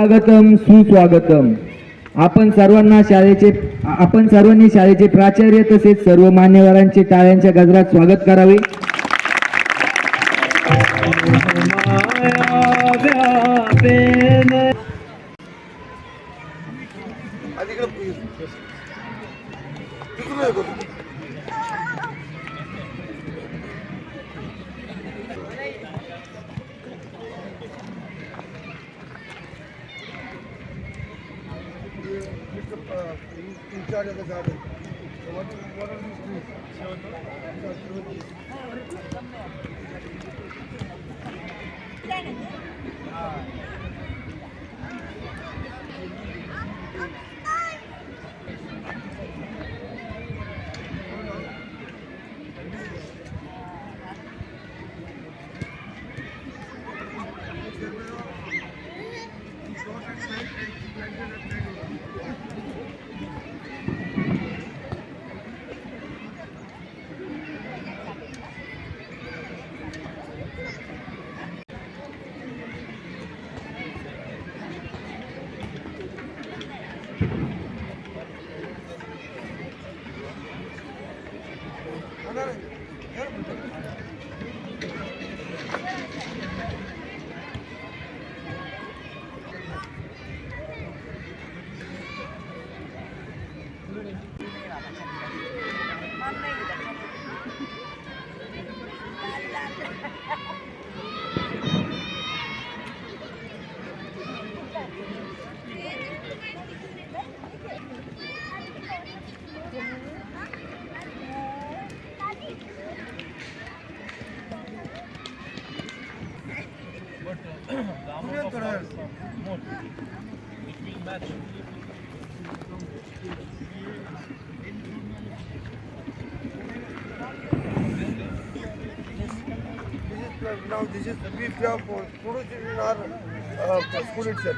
स्वागतम सुस्वागतम आपण सर्वांना शाळेचे आपण सर्वांनी शाळेचे प्राचार्य तसेच सर्व मान्यवरांचे टाळ्यांच्या गजरात स्वागत करावे the uh, he's in charge of the garden. So what, what are these trees? Thank you. now this is we have students in our uh, school itself.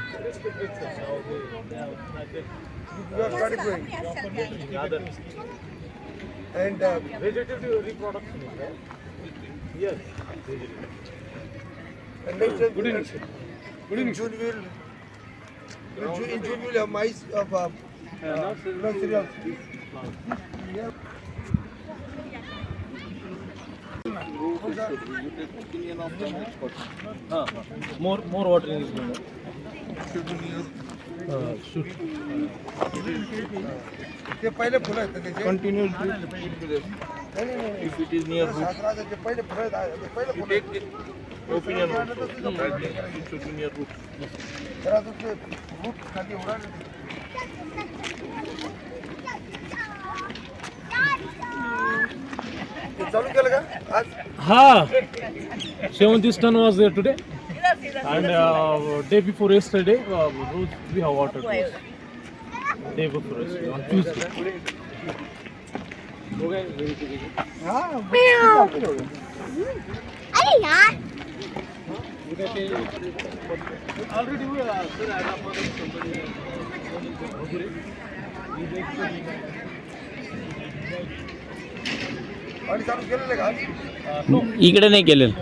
We are certifying. And uh, vegetative reproduction. Yes. And next time, Good evening. Good evening. June will in June, we'll have mice of uh, uh, nursery. nursery. More more water ते पहिले फुलं आहेत if it is near पहिले फुलं आहेत पहिले opinion root खाली Ha! Seventh stone was there today. And uh, day before yesterday, we uh, have water. this. Day before yesterday, on Tuesday. Okay. आणि केलेलं का इकडे नाही केलेलं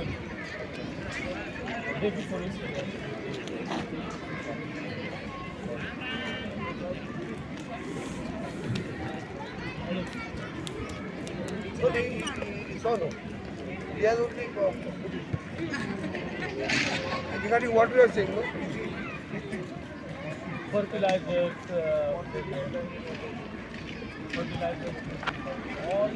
ठिकाणी water no fertiliser fertiliser all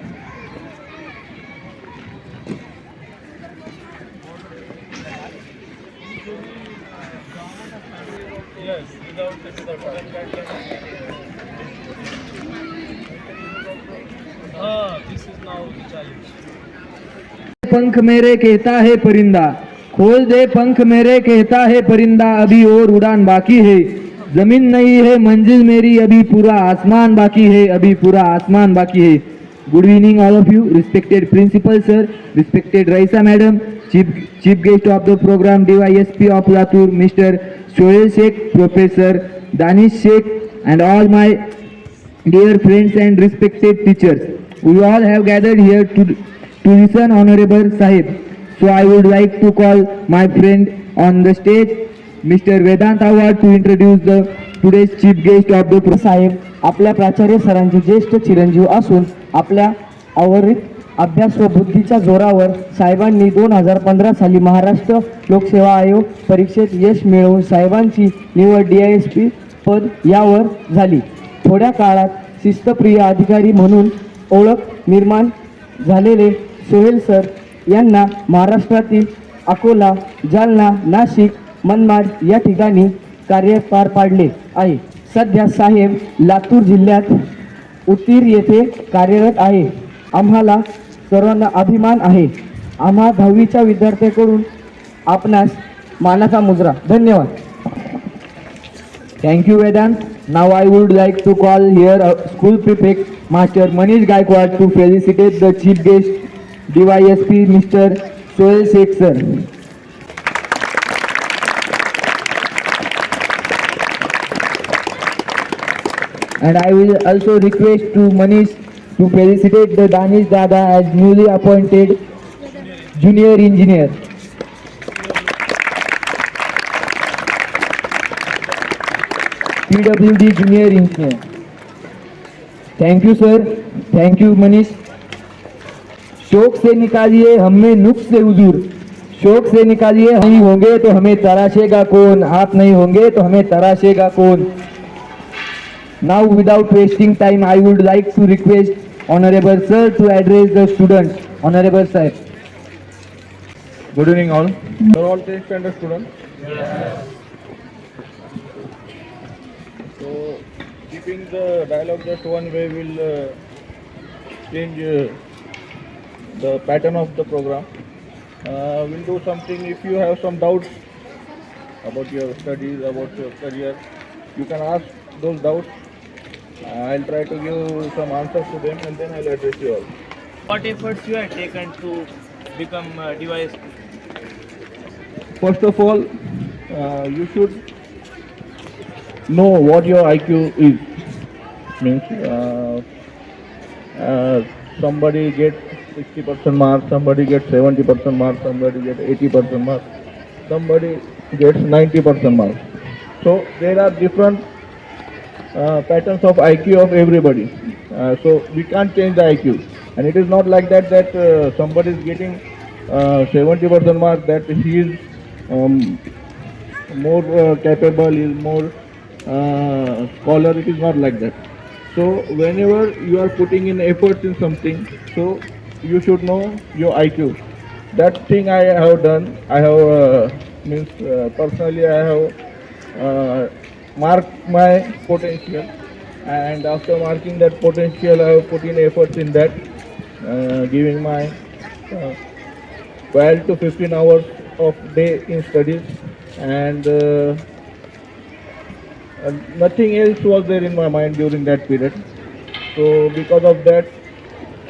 पंख मेरे कहता है परिंदा खोल दे पंख मेरे कहता है परिंदा अभी और उड़ान बाकी है जमीन नहीं है मंजिल मेरी अभी पूरा आसमान बाकी है अभी पूरा आसमान बाकी है good evening all of you respected principal sir respected Raisa madam chief chief guest of the programme D S P of Latur mister Sohail Shaikh professor Danish Shaikh and all my dear friends and respected teachers we all have gathered here to to listen Honorable Sahib. So I would like to call my friend on the stage, Mr. Vedant Awad, to introduce the today's chief guest of the साहेब आपल्या प्राचार्य सरांचे ज्येष्ठ चिरंजीव असून आपल्या आवरित अभ्यास व बुद्धीच्या जोरावर साहेबांनी दोन हजार पंधरा साली महाराष्ट्र लोकसेवा आयोग परीक्षेत यश मिळवून साहेबांची निवड डी आय एस पी पद यावर झाली थोड्या काळात शिस्तप्रिय अधिकारी म्हणून ओळख निर्माण झालेले सोहेल सर यांना महाराष्ट्रातील अकोला जालना नाशिक मनमाड या ठिकाणी कार्य पार पाडले आहे सध्या साहेब लातूर जिल्ह्यात उतीर येथे कार्यरत आहे आम्हाला सर्वांना अभिमान आहे आम्हा दहावीच्या विद्यार्थ्याकडून आपणास मानाचा मुजरा धन्यवाद Thank you, Vedant. Now I would like to call here uh, School Prefect Master Manish Gaikwad to felicitate the chief guest, DYSP Mr. Sohail Sheikh sir. And I will also request to Manish to felicitate the Danish Dada as newly appointed Junior Engineer. P W D junior engineer thank you sir thank you Manish शोक से निकालिए हमें नुक्स से उजूर शोक से निकालिए नहीं होंगे तो हमें तराशेगा कौन आप नहीं होंगे तो हमें तराशेगा कौन now without wasting time I would like to request honourable sir to address the student honourable sir good evening all all test keeping the dialogue just one way will uh, change uh, the pattern of the program. Uh, we'll do something if you have some doubts about your studies, about your career, you can ask those doubts. I'll try to give some answers to them and then I'll address you all. What efforts you have taken to become a uh, device? First of all, uh, you should know what your IQ is. Means uh, uh, somebody gets 60% mark, somebody gets 70% mark, somebody gets 80% mark, somebody gets 90% mark. So there are different uh, patterns of IQ of everybody. Uh, so we can't change the IQ. And it is not like that that uh, somebody is getting 70% uh, mark that he is um, more uh, capable, is more uh, it is not like that so whenever you are putting in efforts in something so you should know your iq that thing i have done i have uh, means uh, personally i have uh, marked my potential and after marking that potential i have put in efforts in that uh, giving my uh, 12 to 15 hours of day in studies and uh, and nothing else was there in my mind during that period. So because of that,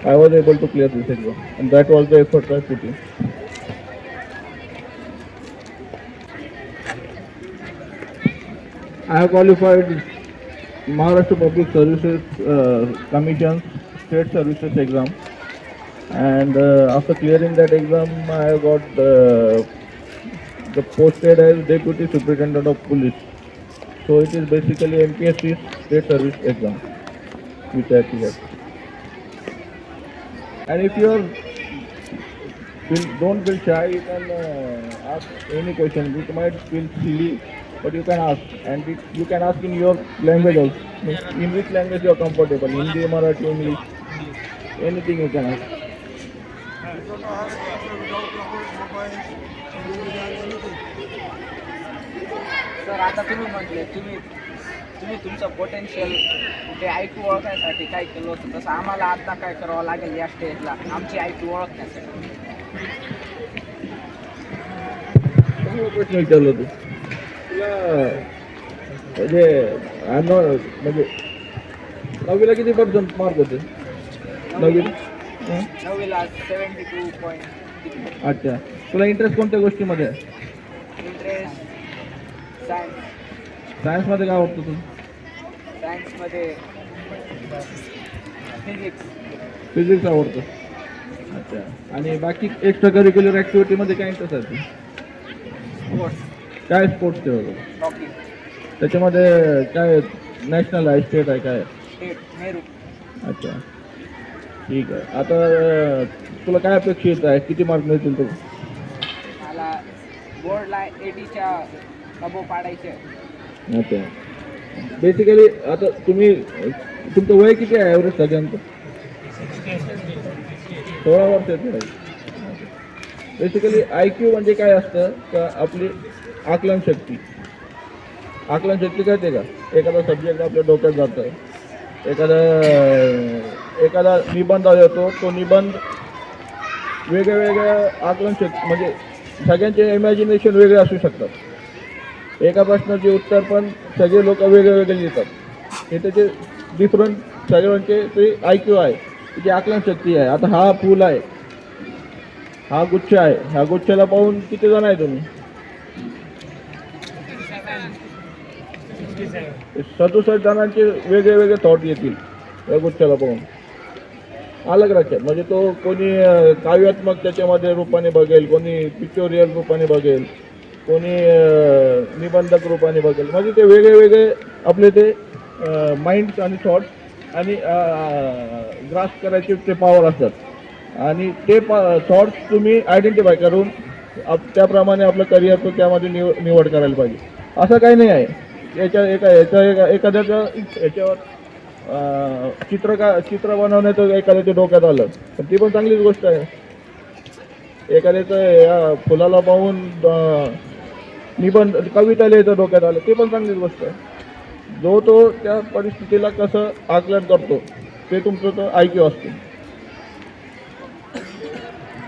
I was able to clear this exam, and that was the effort I put in. I have qualified Maharashtra Public Services uh, Commission State Services exam, and uh, after clearing that exam, I got uh, the posted as Deputy Superintendent of Police. So it is basically MPSC state service exam which I appeared. And if you are don't feel shy, you can uh, ask any question. It might feel silly, but you can ask, and it, you can ask in your language also. In which language you are comfortable? Hindi, Marathi, English, anything you can ask. तर आता तुम्ही म्हटले तुम्ही तुम्ही तुमचं potential ते to ओळखण्यासाठी काय केलं होतं तसं आम्हाला आता काय करावं लागेल या स्टेजला आमची आय ऐकू ओळखण्यासाठी प्रश्न विचारलो तू तुला म्हणजे म्हणजे नववीला किती पर्सेंट मार्क होते नववीला सेवन्टी टू पॉईंट अच्छा तुला इंटरेस्ट कोणत्या गोष्टीमध्ये इंटरेस्ट सायन्स सायन्समध्ये काय आवडतो तू सायन्समध्ये फिजिक्स फिजिक्स आवडतं अच्छा आणि बाकी एक्स्ट्रा करिक्युलर ॲक्टिव्हिटीमध्ये काय इंटरेस्ट आहे स्पोर्ट्स काय स्पोर्ट्स खेळतो त्याच्यामध्ये काय नॅशनल आहे स्टेट आहे काय अच्छा ठीक आहे आता तुला काय अपेक्षित आहे किती मार्क मिळतील तुला मला पाडायचे बेसिकली आता तुम्ही तुमचं वय किती आहे एव्हरेज सगळ्यांचं सोळा वर्ष आहे बेसिकली आय क्यू म्हणजे काय असतं का आपली आकलन शक्ती आकलन शक्ती काय ते का एखादा सब्जेक्ट आपल्या डोक्यात जातं एखादा एखादा निबंध होतो तो निबंध वेगळ्या वेगळ्या आकलन शक्ती म्हणजे सगळ्यांचे इमॅजिनेशन वेगळे असू शकतात एका प्रश्नाचे उत्तर पण सगळे लोक वेगळे वेगळे देतात हे त्याचे डिफरंट सगळ्यांचे ते आयक्यू आहे त्याची आकलनशक्ती आहे आता हा फूल आहे हा गुच्छ आहे ह्या गुच्छाला पाहून किती जण आहे तुम्ही सदुसष्ट जणांचे वेगळे वेगळे थॉट येतील या गुच्छाला पाहून अलग राहतात म्हणजे तो कोणी काव्यात्मक त्याच्यामध्ये रूपाने बघेल कोणी पिक्चोरियल रूपाने बघेल कोणी निबंधक रूपाने बघेल म्हणजे ते वेगळे वेगळे आपले ते माइंड्स आणि थॉट्स आणि ग्रास करायचे ते पॉवर असतात आणि ते पा थॉट्स तुम्ही आयडेंटिफाय करून आप त्याप्रमाणे आपलं करिअर तो त्यामध्ये निव निवड करायला पाहिजे असं काही नाही आहे याच्या एका याच्या एका एखाद्याचं याच्यावर चित्र का चित्र बनवण्याचं एखाद्याच्या डोक्यात आलं पण ती पण चांगलीच गोष्ट आहे एखाद्याचं या फुलाला पाहून निबंध कविता लिहायचं डोक्यात आलं ते पण चांगलीच गोष्ट आहे जो तो त्या परिस्थितीला कसं आकलन करतो ते तुमचं तर ऐकू असतो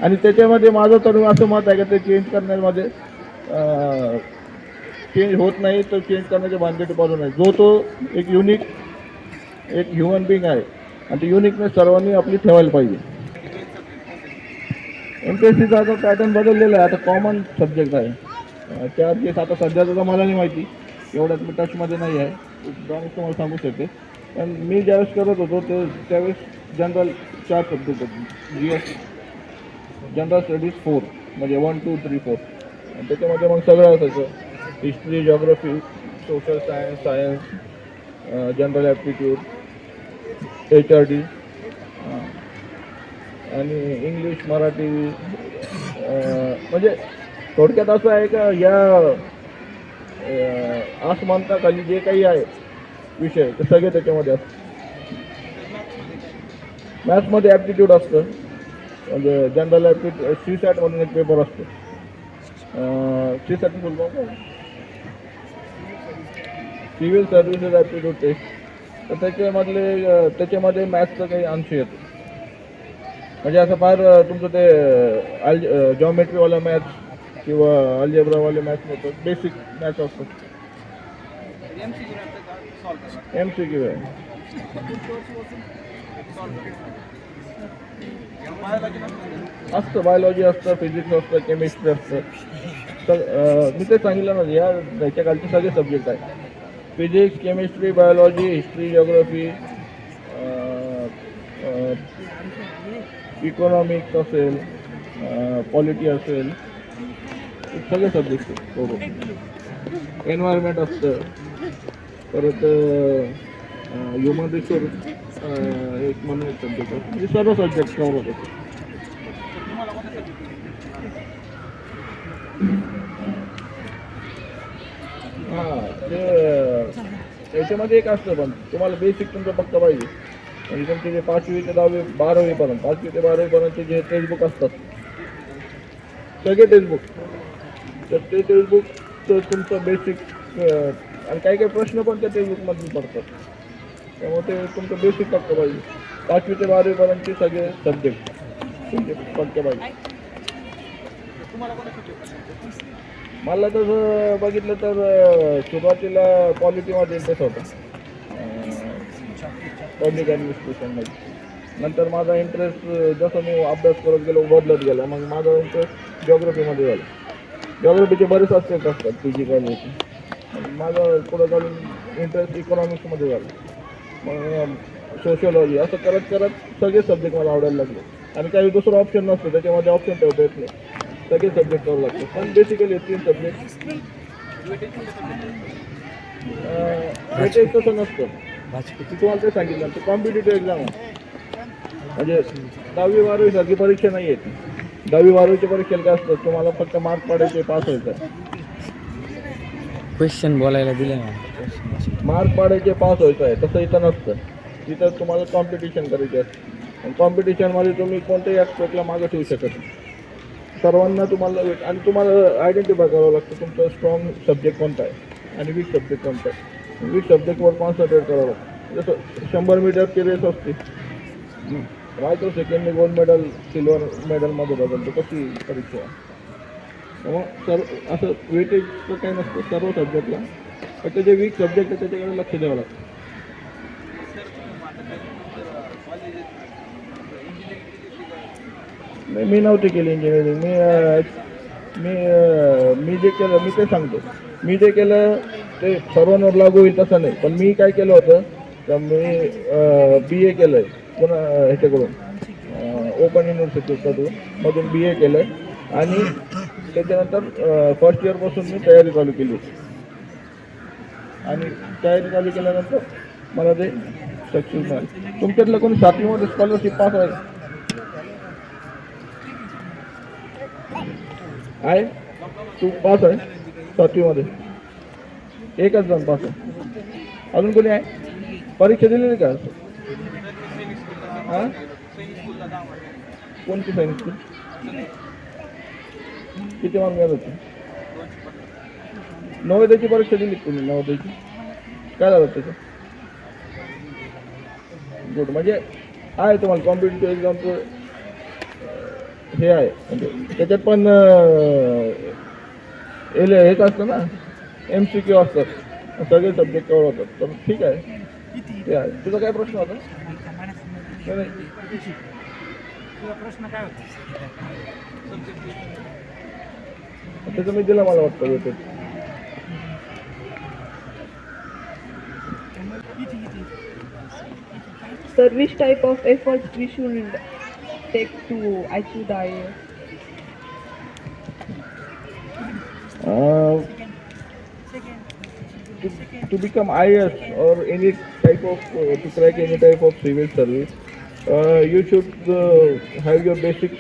आणि त्याच्यामध्ये माझं तरुण असं मत आहे का ते चेंज करण्यामध्ये चेंज होत नाही तर चेंज करण्याचे बांधकेट पाहू नाही जो तो एक युनिक एक ह्युमन बिंग आहे आणि ते युनिकनेस सर्वांनी आपली ठेवायला पाहिजे एम पी एस सीचा आता पॅटर्न बदललेला आहे आता कॉमन सब्जेक्ट आहे चार केस आता सध्या तर मला नाही माहिती एवढ्यात मी टचमध्ये नाही आहे डायरेक्ट तुम्हाला सांगू शकते पण मी ज्यावेळेस करत होतो ते त्यावेळेस जनरल चार सब्जेक्ट होते G S general studies four म्हणजे वन टू थ्री फोर आणि त्याच्यामध्ये मग सगळं असायचं history geography social science science general aptitude H R D आणि इंग्लिश मराठी म्हणजे थोडक्यात असं आहे का या खाली जे काही आहे विषय ते सगळे त्याच्यामध्ये असतात मॅथ्समध्ये ॲप्टिट्यूड असतं म्हणजे जनरल ॲप्टिट्यूड सी सॅट एक पेपर असतो सी सॅट बोलतो सिव्हिल सर्व्हिसेस ॲप्टिट्यूड टेस्ट तर त्याच्यामधले त्याच्यामध्ये मॅथ्सचं काही अंश येतो म्हणजे असं फार तुमचं ते आल जॉमेट्रीवाला मॅथ्स किंवा अलजेब्रावाले मॅथ्स नव्हतं बेसिक मॅथ्स असतात एम सी क्यू आहे असतं बायोलॉजी असतं फिजिक्स असतं केमिस्ट्री असतं तर मी ते सांगितलं ना या ह्याच्या कालचे सगळे सब्जेक्ट आहेत physics chemistry biology history geography economics असेल पॉलिटी असेल सगळे सब्जेक्ट बरोबर एन्व्हायरमेंट असतं परत ह्युमन रिसोर्स एक म्हणून सब्जेक्ट म्हणजे सर्व सब्जेक्ट कवर होतो हां ते याच्यामध्ये एक असतं पण तुम्हाला बेसिक तुमचं फक्त पाहिजे म्हणजे तुमचे जे पाचवी ते दहावी बारावीपर्यंत पाचवी ते बारावीपर्यंत जे टेक्स्टबुक असतात सगळे टेक्स्टबुक तर ते टेक्स्टबुकचं तुमचं बेसिक आणि काही काही प्रश्न पण त्या टेक्स्टबुकमधून पडतात त्यामुळे ते तुमचं बेसिक पक्क पाहिजे पाचवी ते बारावीपर्यंतचे सगळे सब्जेक्ट तुमचे पक्के पाहिजे मला तसं बघितलं तर सुरुवातीला क्वालिटीमध्ये इंटरेस्ट होता पब्लिक ॲडमिनिस्ट्रेशनमध्ये नंतर माझा इंटरेस्ट जसं मी अभ्यास करत गेलो बदलत गेला मग माझा इंटरेस्ट जिओग्रफीमध्ये झाला जॉग्रफीचे बरेच सब्जेक्ट असतात पी जी कॉलेजचे माझं पुढं जाऊन इंटरेस्ट इकॉनॉमिक्समध्ये झालं मग सोशोलॉजी असं करत करत सगळे सब्जेक्ट मला आवडायला लागले आणि काही दुसरं ऑप्शन नसतं त्याच्यामध्ये ऑप्शन ठेवता येत नाही सगळे सब्जेक्ट करावं लागतं पण बेसिकली तीन सब्जेक्ट वेटेज तसं नसतं तुम्हाला ते सांगितलं कॉम्पिटेटिव्ह एक्झाम म्हणजे दहावी बारावी सारखी परीक्षा नाही येते दहावी बारावीचे परीक्षेला काय असतं तुम्हाला फक्त मार्क पडायचे पास व्हायचं क्वेश्चन बोलायला दिले ना मार्क पाडायचे पास व्हायचं आहे तसं इथं नसतं तिथं तुम्हाला कॉम्पिटिशन करायचे असतं आणि कॉम्पिटिशनमध्ये तुम्ही कोणत्याही ॲस्पेक्टला मागं ठेवू शकत सर्वांना तुम्हाला आणि तुम्हाला आयडेंटिफाय करावं लागतं तुमचं स्ट्रॉंग सब्जेक्ट कोणता आहे आणि वीक सब्जेक्ट कोणता आहे वीक सब्जेक्टवर कॉन्सन्ट्रेट करावं लागतं जसं शंभर मीटरची रेस असते तो सेकंड गोल्ड मेडल सिल्वर मेडलमध्ये बदलतो कशी परीक्षा मग हो, सर्व असं वेटेजचं काही नसतं सर्व सब्जेक्टला फक्त जे वीक सब्जेक्ट आहे त्याच्याकडे लक्ष द्यावं लागतं नाही मी नव्हते केले इंजिनिअरिंग मी मी मी जे केलं मी ते सांगतो मी जे केलं ते सर्वांवर लागू होईल तसं नाही पण मी काय केलं होतं तर मी बी ए केलं आहे पुन्हा ह्याच्याकडून ओपन युनिव्हर्सिटी तो मधून बी ए केलं आहे आणि त्याच्यानंतर फर्स्ट इयरपासून मी तयारी चालू केली आणि तयारी चालू केल्यानंतर मला ते सक्सेस मिळाले तुमच्यातलं कोणी सातवीमध्ये स्कॉलरशिप पास आहे आहे तू पास आहे सातवीमध्ये एकच जण पास आहे अजून कोणी आहे परीक्षा दिलेली का कोणती सैनिक स्कूल किती मार्क मिळत होते नवोदयाची परीक्षा दिली तुम्ही नवोदयाची काय झालं त्याचं गुड म्हणजे आहे तुम्हाला कॉम्पिटेटिव्ह एक्झाम हे आहे म्हणजे त्याच्यात पण एल हेच असतं ना एम सी क्यू असतात सगळे सब्जेक्ट कवर होतात तर ठीक आहे ते आहे तुझा काय प्रश्न होता ते तुम्ही दिलं मला वाटतं service type of F eight issue take to I च्यू दाय to become I A S or any type of दुसरा एक any type of free wage service Uh, you should uh, have your basics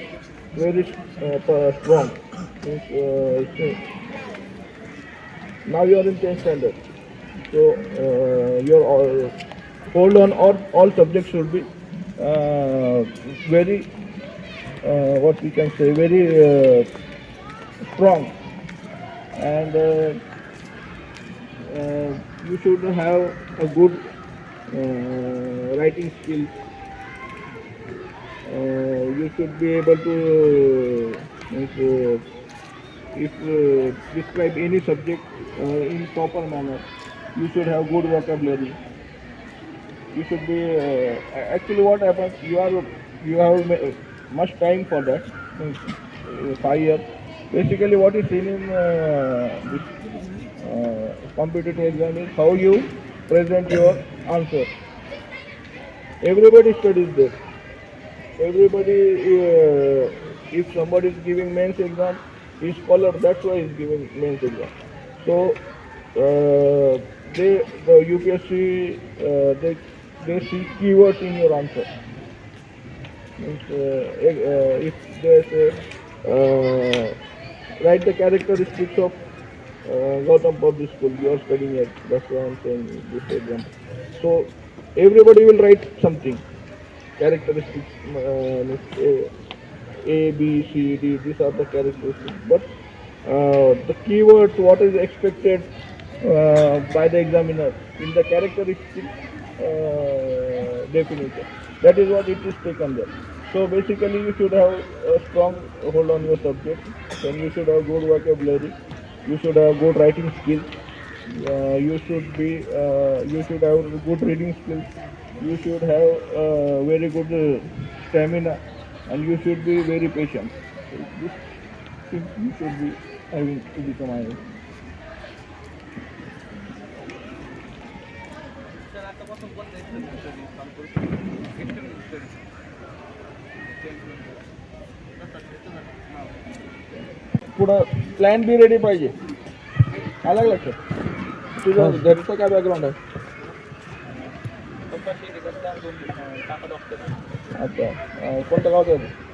very uh, strong. now you are in 10th standard. So your all, hold on all, all subjects should be very, what we can say, very strong. And you should have a good uh, writing skill. Uh, you should be able to uh, if, uh, describe any subject in proper manner. You should have good vocabulary. You should be actually what happens. You are you have much time for that. Five years. Basically, what is seen in this competitive exam is how you present your answer. Everybody studies this everybody, uh, if somebody is giving mains exam, is scholar, that's why he's giving mains exam. So, uh, they, the UPSC, uh, they, they see keywords in your answer. Means, uh, eh, uh, if they say, uh, write the characteristics of uh, Gautam Public School you are studying at, that's why I'm saying this So, everybody will write something characteristics A B C D. a, a, B, C, D. These are the characteristics. But uh, the keywords, what is expected uh, by the examiner in the characteristic uh, definition. That is what it is taken there. So basically, you should have a strong hold on your subject. Then you should have good vocabulary. You should have good writing skills. Uh, you should be. Uh, you should have good reading skills you should have uh, very good uh, stamina and you should be very patient. So this thing you should be having to become IAS. पुढं plan B ready पाहिजे आलं का लक्षात तुझं घरचं काय background आहे अच्छा कोणतं गाव आहे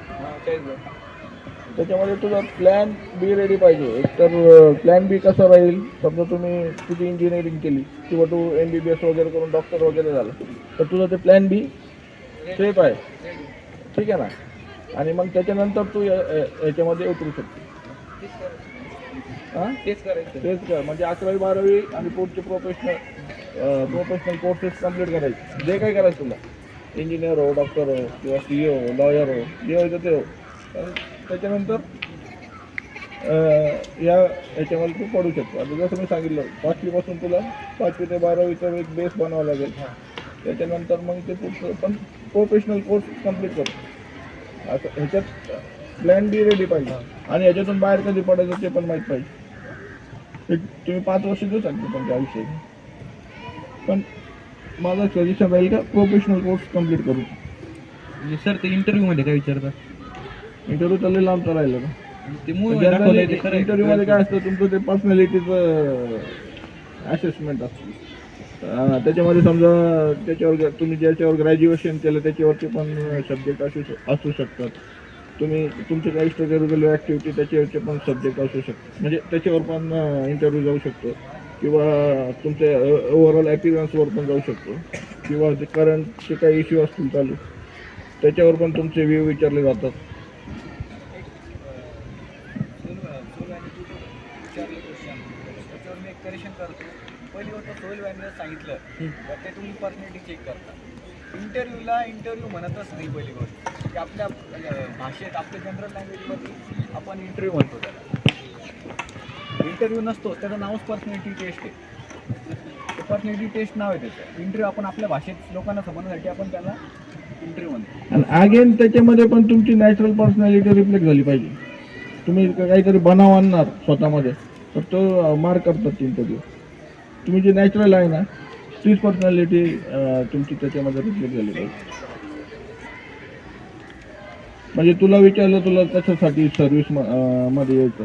त्याच्यामध्ये तुझा प्लॅन बी रेडी पाहिजे तर प्लॅन बी कसा राहील समजा तुम्ही तुझी इंजिनिअरिंग केली किंवा तू एम बी बी एस वगैरे करून डॉक्टर वगैरे झाला तर तुझा ते प्लॅन बी सेफ आहे ठीक आहे ना आणि मग त्याच्यानंतर तू याच्यामध्ये उतरू शकते हां तेच कर म्हणजे अकरावी बारावी आणि पुढचे प्रोफेशनल प्रोफेशनल कोर्सेस कम्प्लीट करायचे जे काही करायचं तुला इंजिनियर हो डॉक्टर हो किंवा सी e हो लॉयर हो जे व्हायचं ते हो त्याच्यानंतर या याच्यामध्ये तू पडू शकतो आता जसं मी सांगितलं पाचवीपासून तुला पाचवी ते बारावीचा एक बेस बनवावा लागेल त्याच्यानंतर मग ते तू पण प्रोफेशनल कोर्स कम्प्लीट करतो असं ह्याच्यात प्लॅन बी रेडी पाहिजे आणि ह्याच्यातून बाहेर कधी पडायचं ते पण माहीत पाहिजे तुम्ही पाच वर्ष देऊ पण तुमच्या आयुष्यात पण माझा सजेशन राहील का प्रोफेशनल कोर्स कम्प्लीट करू म्हणजे सर ते इंटरव्ह्यूमध्ये काय विचारता इंटरव्ह्यू चालू लांबचा राहिलं का ते इंटरव्ह्यू मध्ये काय असतं तुमचं ते पर्सनॅलिटीचं असेसमेंट असतं त्याच्यामध्ये समजा त्याच्यावर तुम्ही ज्याच्यावर ग्रॅज्युएशन केलं त्याच्यावरचे पण सब्जेक्ट असू असू शकतात तुम्ही तुमचे काही स्ट्रगल ऍक्टिव्हिटी ॲक्टिव्हिटी त्याच्यावरचे पण सब्जेक्ट असू शकतात म्हणजे त्याच्यावर पण इंटरव्ह्यू जाऊ शकतो किंवा तुमच्या ओव्हरऑल ॲपिरन्सवर पण जाऊ शकतो किंवा जे करंटचे काही इश्यू असतील चालू त्याच्यावर पण तुमचे व्ह्यू विचारले जातात पहिली सांगितलं वाटते तुम्ही चेक करता इंटरव्ह्यूला इंटरव्ह्यू म्हणतच नाही पहिली गोष्ट की आपल्या भाषेत आपल्या जनरल लँग्वेजमध्ये आपण इंटरव्ह्यू म्हणतो त्याला इंटरव्ह्यू नसतो त्याचं नावच पर्सनॅलिटी टेस्ट आहे पर्सनॅलिटी टेस्ट नाव आहे त्याचं इंटरव्ह्यू आपण आपल्या भाषेत लोकांना समजण्यासाठी आपण त्याला इंटरव्ह्यू म्हणतो आणि अगेन त्याच्यामध्ये पण तुमची नॅचरल पर्सनॅलिटी रिफ्लेक्ट झाली पाहिजे तुम्ही काहीतरी बनाव आणणार स्वतःमध्ये तर तो मार्क करतात इंटरव्ह्यू तुम्ही जे नॅचरल आहे ना तीच पर्सनॅलिटी तुमची त्याच्यामध्ये रिफ्लेक्ट झाली पाहिजे म्हणजे तुला विचारलं तुला कशासाठी सर्व्हिस मध्ये यायचं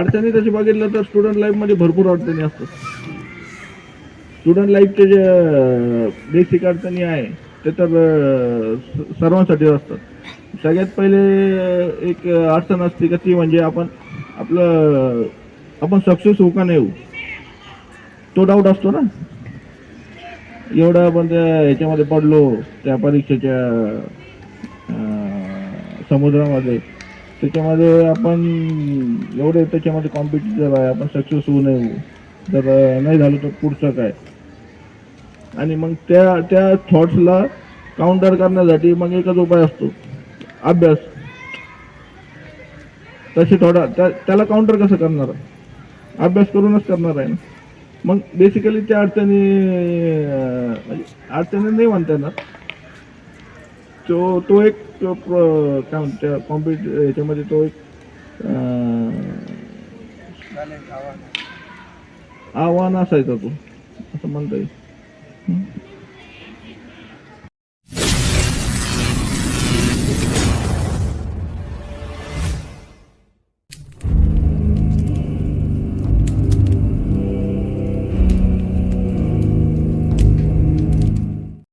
अडचणी तशी बघितलं तर स्टुडंट लाईफमध्ये भरपूर अडचणी असतात स्टुडंट लाईफच्या जे बेसिक अडचणी आहे ते तर सर्वांसाठी असतात सगळ्यात पहिले एक अडचण असते का ती म्हणजे आपण आपलं आपण सक्सेस होऊ का नाही होऊ तो डाऊट असतो ना एवढं आपण त्या ह्याच्यामध्ये पडलो त्या परीक्षेच्या समुद्रामध्ये त्याच्यामध्ये आपण एवढे त्याच्यामध्ये कॉम्पिटिटिव्ह आहे आपण सक्सेस होऊ नये जर नाही झालं तर पुढचं काय आणि मग त्या त्या थॉट्सला काउंटर करण्यासाठी मग एकच उपाय असतो अभ्यास तसे थोडा त्या त्याला काउंटर कसं करणार आहे अभ्यास करूनच करणार आहे मग बेसिकली त्या अडचणी म्हणजे अडचणी नाही म्हणता येणार तो तो एक कॉम्पिट याच्यामध्ये तो एक आव्हान असायचा तो असं म्हणता येईल